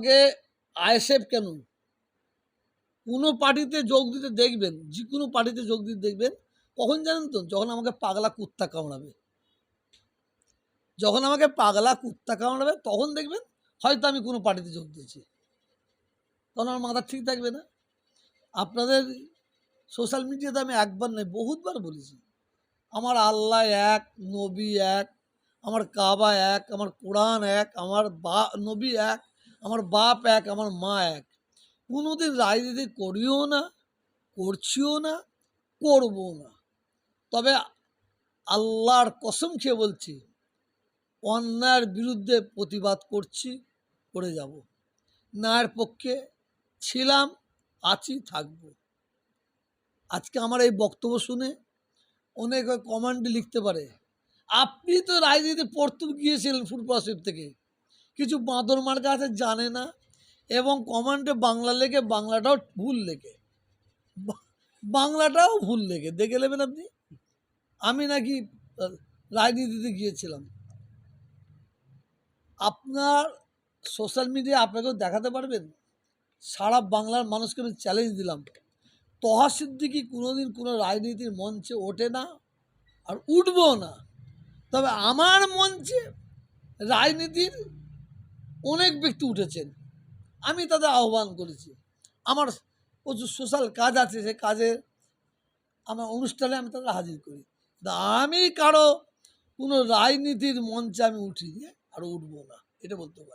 আগে আইএসএফ কেন? কোনো পার্টিতে যোগ দিতে দেখবেন যে কোনো পার্টিতে যোগ দিতে দেখবেন, কখন জানেন তো? যখন আমাকে পাগলা কুত্তা কামড়াবে। যখন আমাকে পাগলা কুত্তা কামড়াবে, তখন দেখবেন হয়তো আমি কোনো পার্টিতে যোগ দিয়েছি। তখন আমার মাথা ঠিক থাকবে না। আপনাদের সোশ্যাল মিডিয়াতে আমি একবার নয়, বহুতবার বলেছি। আমার আল্লাহ এক, নবী এক, আমার কাবা এক, আমার কোরআন এক, আমার বা, নবী এক আমার বাপ এক, আমার মা এক। কোনোদিন রাজনীতি করিও না, করছিও না করব না। তবে আল্লাহর কসম খেয়ে বলছি, অন্যায়ের বিরুদ্ধে প্রতিবাদ করছি, করে যাব। নায়ের পক্ষে ছিলাম, আছি, থাকব। আজকে আমার এই বক্তব্য শুনে অনেক কমান্ডে লিখতে পারে, আপনি তো রাজনীতি পড়তে গিয়েছিলেন ফুটবল থেকে। কিছু বাঁদর মার্কা আছে জানে না এবং কমান্ডে বাংলা লেখে, বাংলাটাও ভুল লেখে। বাংলাটাও ভুল লেখে। দেখে নেবেন আপনি? আমি নাকি রাজনীতিতে গিয়েছিলাম। আপনার সোশ্যাল মিডিয়া আপনাকেও দেখাতে পারবেন? সারা বাংলার মানুষকে আমি চ্যালেঞ্জ দিলাম। তহা সিদ্দিকি কোনোদিন কোনো রাজনীতির মঞ্চে ওঠে না আর উঠবো না। তবে আমার মঞ্চে রাজনীতির অনেক ব্যক্তি উঠেছেন। আমি তাদের আহ্বান করেছি। আমার প্রচুর সোশ্যাল কাজ আছে, সে কাজে আমার অনুষ্ঠানে আমি তাদের হাজির করি। আমি কারও কোনো রাজনীতির মঞ্চে আমি উঠিনি, আর উঠবো না, এটা বলতে পারি।